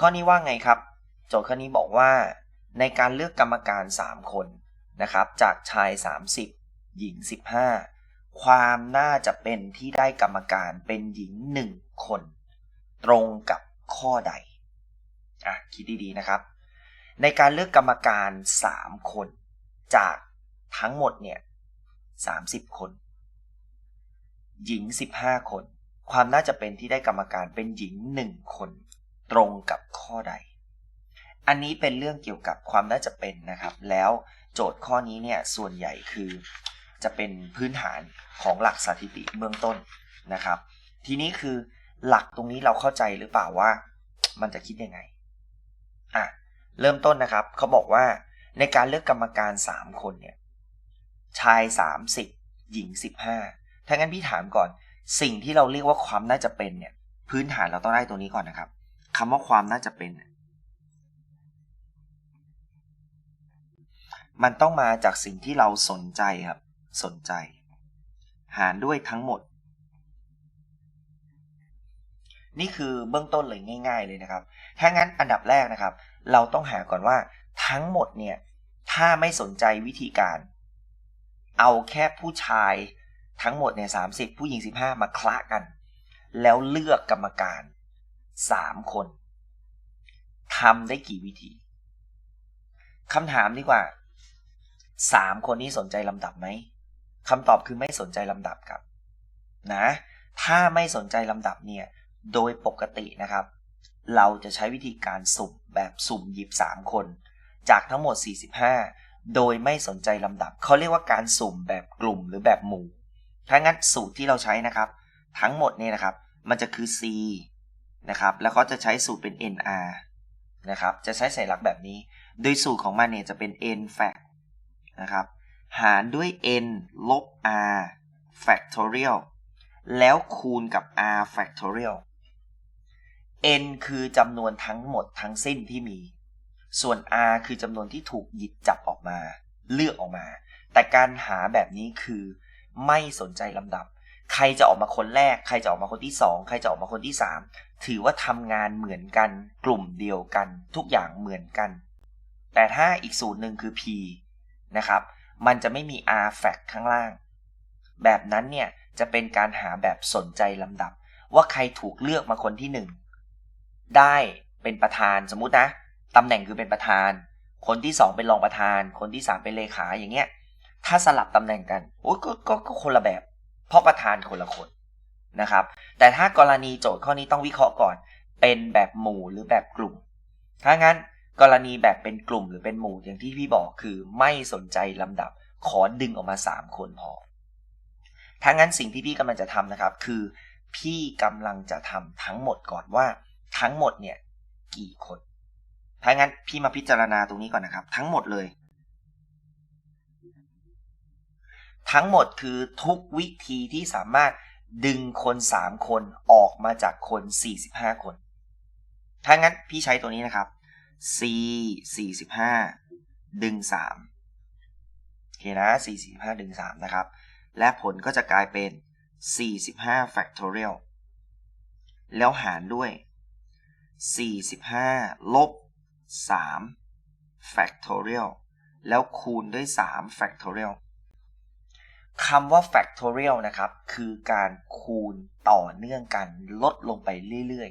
ข้อนี้ว่าไงครับ โจทย์ข้อนี้บอกว่า ในการเลือกกรรมการ 3 คนนะครับ จากชาย 30 หญิง 15 ความน่าจะเป็นที่ได้กรรมการเป็นหญิง 1 คน ตรงกับข้อใดอะคิดดีๆนะครับ ในการเลือกกรรมการ 3 คน จากทั้งหมดเนี่ย30 คน หญิง 15 คน ความน่าจะเป็นที่ได้กรรมการเป็นหญิง 1 คน ตรงกับข้อใด อันนี้เป็นเรื่องเกี่ยวกับความน่าจะเป็นนะครับ แล้วโจทย์ข้อนี้เนี่ยส่วนใหญ่คือจะเป็นพื้นฐานของหลักสถิติเบื้องต้นนะครับ ทีนี้คือหลักตรงนี้เราเข้าใจหรือเปล่าว่า มันจะคิดยังไงอะเริ่มต้นนะครับเขาบอกว่าในการเลือกกรรมการ 3 คนเนี่ยชาย 30 หญิง 15ถ้างั้นพี่ถามก่อน สิ่งที่เราเรียกว่าความน่าจะเป็นเนี่ย พื้นฐานเราต้องได้ตัวนี้ก่อนนะครับ คำว่าความน่าจะเป็น มันต้องมาจากสิ่งที่เราสนใจครับ สนใจ หารด้วยทั้งหมด นี่คือเบื้องต้นเลยง่าย ๆ เลยนะครับ ถ้างั้นอันดับแรกนะครับ เราต้องหาก่อนว่าทั้งหมดเนี่ย ถ้าไม่สนใจวิธีการ เอาแค่ผู้ชายทั้งหมดเนี่ยสาผู้หญิง 15 มาคละกัน แล้วเลือกกรรมการ 3คนทำได้กี่วิธีคำถามดีกว่า3คนนี้สนใจลำดับไหมคำตอบคือไม่สนใจลำดับครับ นะ ถ้าไม่สนใจลำดับเนี่ย โดยปกตินะครับ เราจะใช้วิธีการสุ่มแบบสุ่มหยิบ 3 คน จากทั้งหมด 45 โดยไม่สนใจลำดับ เขาเรียกว่าการสุ่มแบบกลุ่มหรือแบบหมู่ถ้างั้นสูตรที่เราใช้นะครับ ทั้งหมดเนี่ยนะครับ มันจะคือ c นะครับ แล้วก็จะใช้สูตรเป็น nr นะครับ จะใช้สัญลักษณ์แบบนี้ โดยสูตรของมันเนี่ยจะเป็น n fact นะครับ หารด้วย n ลบ r factorial แล้วคูณกับ r factorial n คือจำนวนทั้งหมดทั้งสิ้นที่มี ส่วน r คือจำนวนที่ถูกหยิบจับออกมา เลือกออกมา แต่การหาแบบนี้คือไม่สนใจลำดับ ใครจะออกมาคนแรก ใครจะออกมาคนที่สองใครจะออกมาคนที่สามถือว่าทำงานเหมือนกัน กลุ่มเดียวกัน ทุกอย่างเหมือนกัน แต่ถ้าอีกสูตรหนึ่งคือ p นะครับ มันจะไม่มี r fact ข้างล่าง แบบนั้นเนี่ยจะเป็นการหาแบบสนใจลำดับ ว่าใครถูกเลือกมาคนที่หนึ่งได้เป็นประธานสมมตินะตำแหน่งคือเป็นประธาน คนที่สองเป็นรองประธาน คนที่สามเป็นเลขาอย่างเงี้ย ถ้าสลับตำแหน่งกันโอ้ยก็ก็คนละแบบ เพราะประธานคนละคนนะครับ แต่ถ้ากรณีโจทย์ข้อนี้ต้องวิเคราะห์ก่อน เป็นแบบหมู่หรือแบบกลุ่ม ถ้างั้นกรณีแบบเป็นกลุ่มหรือเป็นหมู่อย่างที่พี่บอกคือไม่สนใจลำดับขอดึงออกมา 3 คนพอ ถ้างั้นสิ่งที่พี่กำลังจะทำนะครับ คือพี่กำลังจะทำทั้งหมดก่อนว่า ทั้งหมดเนี่ยกี่คน ถ้างั้นพี่มาพิจารณาตรงนี้ก่อนนะครับ ทั้งหมดเลย ทั้งหมดคือทุกวิธีที่สามารถดึงคน 3 คนออกมาจากคน 45 คน ถ้างั้นพี่ใช้ตัวนี้นะครับ c 45 ดึง 3 โอเคนะ c 45 ดึง 3 นะครับ และผลก็จะกลายเป็น 45 factorial แล้วหารด้วย 45 ลบ 3 factorial แล้วคูณด้วย 3 factorial คำว่า factorial นะครับ คือการคูณต่อเนื่องกันลดลงไปเรื่อย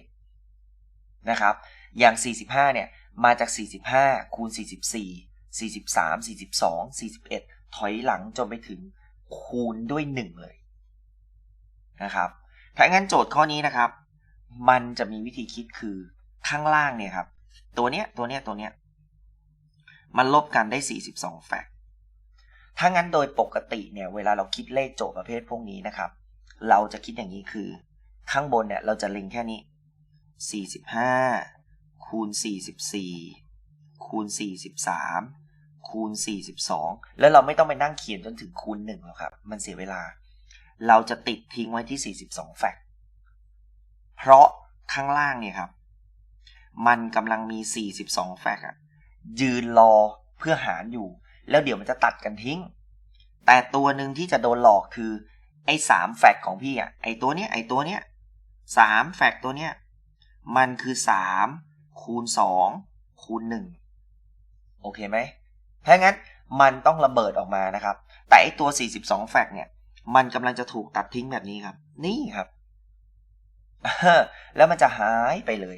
ๆนะครับ อย่าง 45 เนี่ย มาจาก 45 คูณ 44 43 42 41 ถอยหลังจนไปถึงคูณด้วย 1 เลยนะครับถ้างั้นโจทย์ข้อนี้นะครับ มันจะมีวิธีคิดคือข้างล่างเนี่ยครับ ตัวเนี้ยตัวเนี้ยตัวเนี้ยมันลบกันได้ 42 แฟก ถ้างั้นโดยปกติเนี่ยเวลาเราคิดเลขโจทย์ประเภทพวกนี้นะครับ เราจะคิดอย่างนี้คือ ข้างบนเนี่ยเราจะล็งแค่นี้ 45 คูณ 44 คูณ 43 คูณ 42 แล้วเราไม่ต้องไปนั่งเขียนจนถึงคูณ1หรอกครับ มันเสียเวลา เราจะติดทิ้งไว้ที่ 42 แฟกเพราะข้างล่างเนี่ยครับ มันกำลังมี 42 แฟกอะยืนรอเพื่อหารอยู่ แล้วเดี๋ยวมันจะตัดกันทิ้ง แต่ตัวหนึ่งที่จะโดนหลอกคือ ไอ้สามแฟกของพี่อะไอ้ตัวเนี้ยไอ้ตัวเนี้ยสามแฟกตัวเนี้ยมันคือสามคูณสองคูณหนึ่งโอเคไหมถ้างั้นมันต้องระเบิดออกมานะครับ แต่ไอตัว 42 แฟกเนี่ย มันกำลังจะถูกตัดทิ้งแบบนี้ครับ นี่ครับ แล้วมันจะหายไปเลย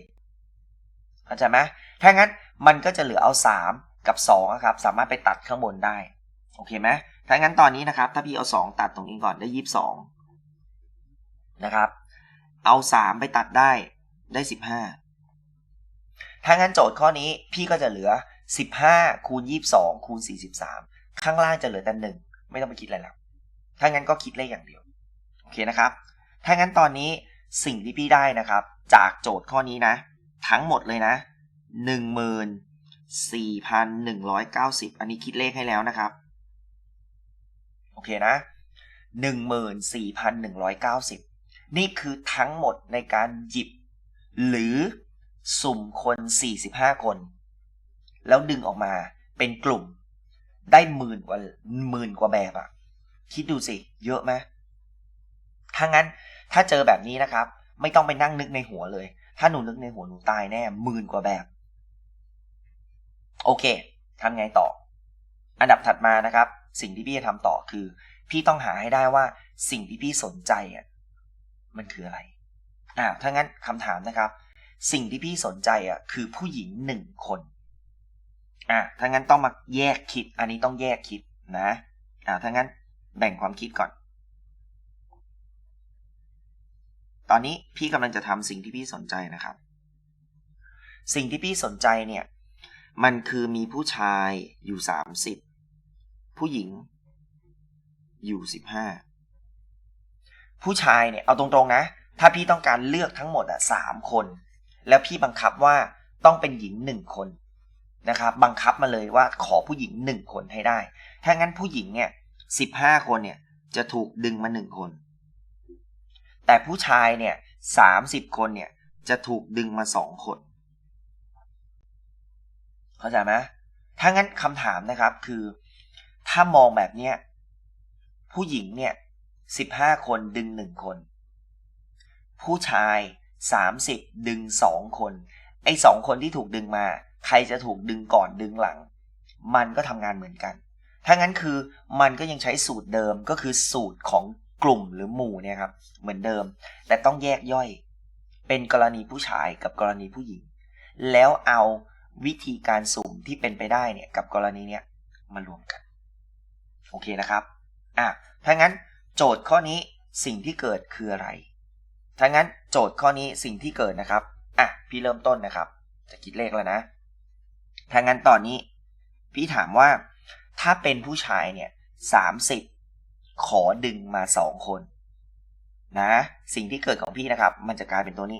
เข้าใจไหมถ้างั้นมันก็จะเหลือเอา 3 กับ2ครับสามารถไปตัดข้างบนได้โอเคไหมถ้างั้นตอนนี้นะครับ ถ้าพี่เอา 2 ตัดตรงนี้ก่อนได้ 22 นะครับ เอา 3 ไปตัดได้ได้ 15 ถ้างั้นโจทย์ข้อนี้พี่ก็จะเหลือ 15 คูณ 22 คูณ 43 ข้างล่างจะเหลือแต่หนึ่งไม่ต้องไปคิดอะไรแล้ว ถ้างั้นก็คิดเลขอย่างเดียว โอเคนะครับ ถ้างั้นตอนนี้สิ่งที่พี่ได้นะครับ จากโจทย์ข้อนี้นะ ทั้งหมดเลยนะ 4,190 อันนี้คิดเลขให้แล้วนะครับ โอเคนะ 14,190 นี่คือทั้งหมดในการหยิบ หรือสุ่มคน 45 คน แล้วดึงออกมาเป็นกลุ่ม ได้หมื่นกว่าหมื่นกว่าแบบอะคิดดูสิ เยอะไหมถ้างั้นถ้าเจอแบบนี้นะครับ ไม่ต้องไปนั่งนึกในหัวเลย ถ้าหนูนึกในหัวหนูตายแน่หมื่นกว่าแบบ โอเคทำไงต่อ อันดับถัดมานะครับ สิ่งที่พี่จะทำต่อคือ พี่ต้องหาให้ได้ว่าสิ่งที่พี่สนใจอะมันคืออะไรอ่าถ้างั้นคำถามนะครับ สิ่งที่พี่สนใจอะคือผู้หญิงหนึ่งคนอ่าถ้างั้นต้องมาแยกคิด อันนี้ต้องแยกคิดนะอ่าถ้างั้นแบ่งความคิดก่อน ตอนนี้พี่กำลังจะทำสิ่งที่พี่สนใจนะครับ สิ่งที่พี่สนใจเนี่ย มันคือมีผู้ชายอยู่สามสิบผู้หญิง อยู่สิบห้าผู้ชายเนี่ยเอาตรงๆนะ ถ้าพี่ต้องการเลือกทั้งหมดอะสามคน แล้วพี่บังคับว่าต้องเป็นหญิงหนึ่งคนนะครับ บังคับมาเลยว่าขอผู้หญิงหนึ่งคนให้ได้ ถ้างั้นผู้หญิงเนี่ยสิบห้าคนเนี่ยจะถูกดึงมาหนึ่งคน แต่ผู้ชายเนี่ยสามสิบคนเนี่ยจะถูกดึงมาสองคน เข้าใจไหมถ้างั้นคำถามนะครับคือ ถ้ามองแบบเนี้ยผู้หญิงเนี่ยสิบห้าคนดึงหนึ่งคน ผู้ชายสามสิบดึงสองคน ไอ้สองคนที่ถูกดึงมา ใครจะถูกดึงก่อนดึงหลัง มันก็ทำงานเหมือนกัน ถ้างั้นคือมันก็ยังใช้สูตรเดิมก็คือสูตรของกลุ่มหรือหมู่เนี่ยครับ เหมือนเดิม แต่ต้องแยกย่อย เป็นกรณีผู้ชายกับกรณีผู้หญิง แล้วเอา วิธีการสุ่มที่เป็นไปได้เนี่ยกับกรณีเนี้ยมารวมกัน โอเคนะครับอะถ้างั้นโจทย์ข้อนี้สิ่งที่เกิดคืออะไร ถ้างั้นโจทย์ข้อนี้สิ่งที่เกิดนะครับอะพี่เริ่มต้นนะครับ จะคิดเลขแล้วนะถ้างั้นตอนนี้ พี่ถามว่าถ้าเป็นผู้ชายเนี่ยสามสิบขอดึงมาสองคน นะ สิ่งที่เกิดของพี่นะครับ มันจะกลายเป็นตัวนี้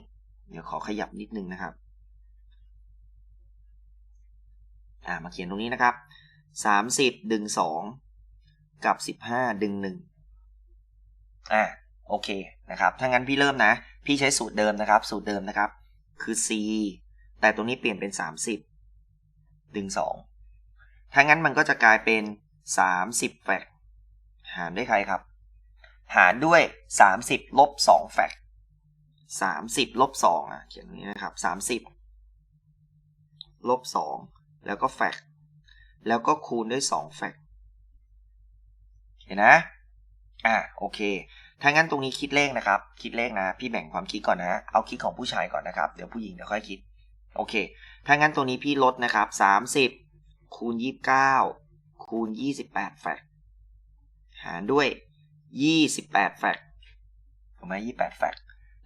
เดี๋ยวขอขยับนิดนึงนะครับ อ่ามาเขียนตรงนี้นะครับสามสิบดึงสองกับสิบห้าดึงหนึ่งอ่าโอเคนะครับ ถ้างั้นพี่เริ่มนะ พี่ใช้สูตรเดิมนะครับ สูตรเดิมนะครับ คือ c แต่ตรงนี้เปลี่ยนเป็นสามสิบดึงสองถ้างั้นมันก็จะกลายเป็นสามสิบแฟกหารด้วยใครครับ หารด้วยสามสิบลบสองแฟกสามสิบลบสองอะเขียนตรงนี้นะครับสามสิบลบสอง แล้วก็แฟกแล้วก็คูณด้วย2แฟกเห็นนะ อะโอเค ถ้างั้นตรงนี้คิดเลขนะครับ คิดเลขนะ พี่แบ่งความคิดก่อนนะ เอาคิดของผู้ชายก่อนนะครับ เดี๋ยวผู้หญิงเดี๋ยวค่อยคิด โอเค ถ้างั้นตัวนี้พี่ลดนะครับ 30 คูณ 29 คูณ 28 แฟกหารด้วย 28 แฟกถูกไหม28 แฟก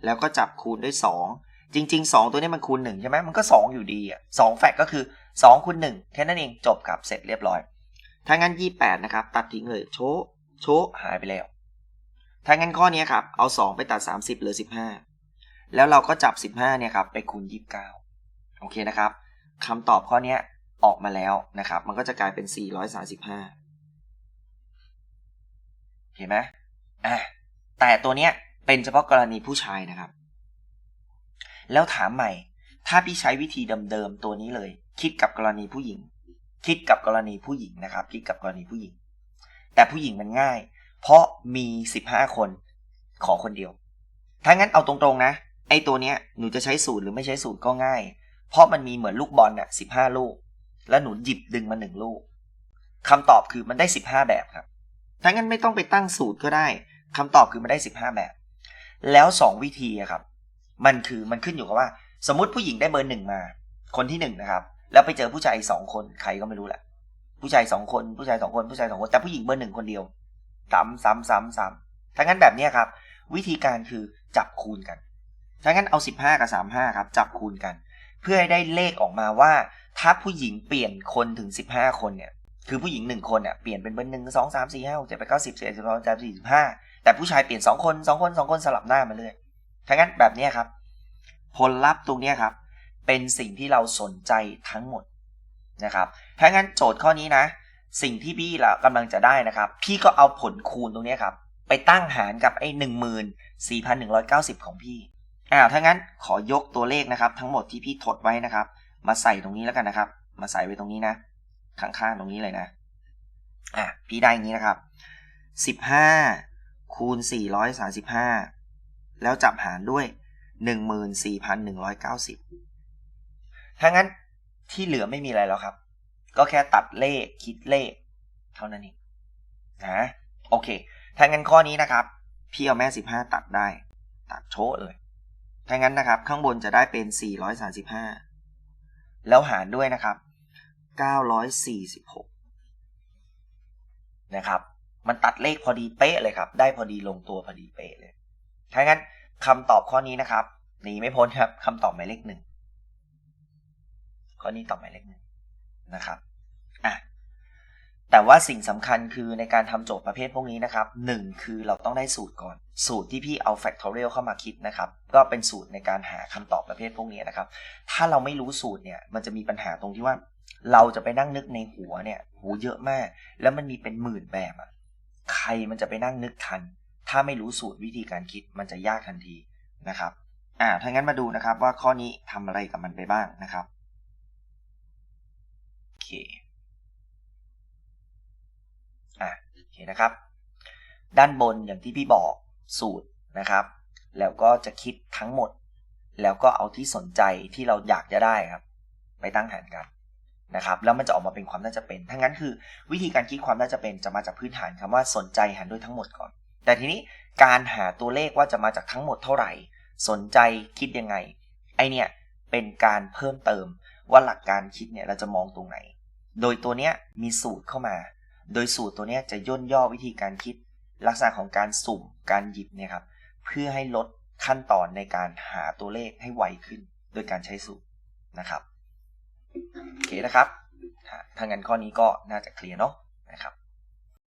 แล้วก็จับคูณด้วย 2 จริง ๆ 2 ตัวนี้มันคูณ1ใช่ไหมมันก็ 2 อยู่ดีอะ2แฟกก็คือ 2คูณ1แค่นั้นเองจบครับเสร็จเรียบร้อย ถ้างั้น 28 นะครับ ตัดทิ้งเลยโชโชหายไปแล้ว ถ้างั้นข้อนี้ครับ เอา 2 ไปตัด 30เหลือ 15 แล้วเราก็จับ 15เนี่ยครับไปคูณ 29 โอเคนะครับคำตอบข้อนี้ออกมาแล้วนะครับ มันก็จะกลายเป็น 435 เห็นไหมอะแต่ตัวเนี้ยเป็นเฉพาะกรณีผู้ชายนะครับ แล้วถามใหม่ ถ้าพี่ใช้วิธีเดิมๆตัวนี้เลย คิดกับกรณีผู้หญิง คิดกับกรณีผู้หญิงนะครับ คิดกับกรณีผู้หญิง แต่ผู้หญิงมันง่าย เพราะมีสิบห้าคนขอคนเดียว ถ้างั้นเอาตรงๆนะ ไอ้ตัวเนี้ยหนูจะใช้สูตรหรือไม่ใช้สูตรก็ง่าย เพราะมันมีเหมือนลูกบอลน่ะสิบห้าลูก แล้วหนูหยิบดึงมาหนึ่งลูกคำตอบคือมันได้สิบห้าแบบครับ ถ้างั้นไม่ต้องไปตั้งสูตรก็ได้คำตอบคือมันได้สิบห้าแบบ แล้วสองวิธีอะครับ มันคือมันขึ้นอยู่กับว่า สมมติผู้หญิงได้เบอร์หนึ่งมา คนที่หนึ่งนะครับ แล้วไปเจอผู้ชายสองคนใครก็ไม่รู้แหละผู้ชายสองคนผู้ชายสองคนผู้ชายสองคน แต่ผู้หญิงเบอร์หนึ่งคนเดียวซ้ำซ้ำซ้ำซ้ำถ้างั้นแบบนี้ครับ วิธีการคือจับคูณกันถ้างั้นเอา15กับ35ครับ จับคูณกัน เพื่อให้ได้เลขออกมาว่า ถ้าผู้หญิงเปลี่ยนคนถึง15คนเนี่ยคือผู้หญิง1คนเนี่ยเปลี่ยนเป็นเบอร์หนึ่งสองสามสี่ห้าหกเจ็ดแปดเก้าสิบสิบเอ็ดสิบสองสิบสามสี่สิบห้าแต่ผู้ชายเปลี่ยน2คน2คน2คนสลับหน้ามาเรื่อย ถ้างั้นแบบนี้ครับ ผลลัพธ์ตรงนี้ครับ เป็นสิ่งที่เราสนใจทั้งหมดนะครับถ้างั้นโจทย์ข้อนี้นะ สิ่งที่พี่เรากำลังจะได้นะครับ พี่ก็เอาผลคูณตรงนี้ครับ ไปตั้งหารกับไอ้หนึ่งหมื่นสี่พันหนึ่งร้อยเก้าสิบของพี่อ้าวถ้างั้นขอยกตัวเลขนะครับ ทั้งหมดที่พี่ทดไว้นะครับ มาใส่ตรงนี้แล้วกันนะครับ มาใส่ไว้ตรงนี้นะข้างๆตรงนี้เลยนะอะพี่ได้อย่างนี้นะครับสิบห้าคูณสี่ร้อยสาสิบห้า แล้วจับหารด้วยหนึ่งหมื่นสี่พันหนึ่งร้อยเก้าสิบถ้างั้นที่เหลือไม่มีอะไรแล้วครับ ก็แค่ตัดเลขคิดเลข เท่านั้นเองนะโอเค ถ้างั้นข้อนี้นะครับ พี่เอาแม่สิบห้าตัดได้ ตัดโชะเลย ถ้างั้นนะครับ ข้างบนจะได้เป็นสี่ร้อยสาสิบห้าแล้วหารด้วยนะครับเก้าร้อยสี่สิบหกนะครับ มันตัดเลขพอดีเป๊ะเลยครับ ได้พอดีลงตัวพอดีเป๊ะเลย ถ้างั้น คำตอบข้อนี้นะครับหนีไม่พ้นครับคำตอบหมายเลขหนึ่งข้อนี้ตอบหมายเลขหนึ่งนะครับอะแต่ว่าสิ่งสำคัญคือในการทำโจทย์ประเภทพวกนี้นะครับหนึ่งคือเราต้องได้สูตรก่อน สูตรที่พี่เอา factorial เข้ามาคิดนะครับ ก็เป็นสูตรในการหาคำตอบประเภทพวกนี้นะครับ ถ้าเราไม่รู้สูตรเนี่ย มันจะมีปัญหาตรงที่ว่า เราจะไปนั่งนึกในหัวเนี่ย หูเยอะมาก แล้วมันมีเป็นหมื่นแบบอะใครมันจะไปนั่งนึกทัน ถ้าไม่รู้สูตรวิธีการคิดมันจะยากทันทีนะครับอ่าถ้างั้นมาดูนะครับว่าข้อนี้ทำอะไรกับมันไปบ้างนะครับโอเคอะโอเคนะครับ ด้านบนอย่างที่พี่บอกสูตรนะครับ แล้วก็จะคิดทั้งหมด แล้วก็เอาที่สนใจที่เราอยากจะได้ครับ ไปตั้งหารกันนะครับแล้วมันจะออกมาเป็นความน่าจะเป็น ทั้งนั้นคือวิธีการคิดความน่าจะเป็นจะมาจากพื้นฐานคำว่าสนใจหารด้วยทั้งหมดก่อน แต่ทีนี้การหาตัวเลขว่าจะมาจากทั้งหมดเท่าไหร่ สนใจคิดยังไง ไอเนี่ยเป็นการเพิ่มเติมว่าหลักการคิดเนี่ยเราจะมองตรงไหน โดยตัวเนี้ยมีสูตรเข้ามา โดยสูตรตัวเนี้ยจะย่นย่อวิธีการคิด ลักษณะของการสุ่มการหยิบเนี่ยครับเพื่อให้ลดขั้นตอนในการหาตัวเลขให้ไวขึ้น โดยการใช้สูตรนะครับโอเคนะครับถ้างั้นข้อนี้ก็น่าจะเคลียร์เนาะ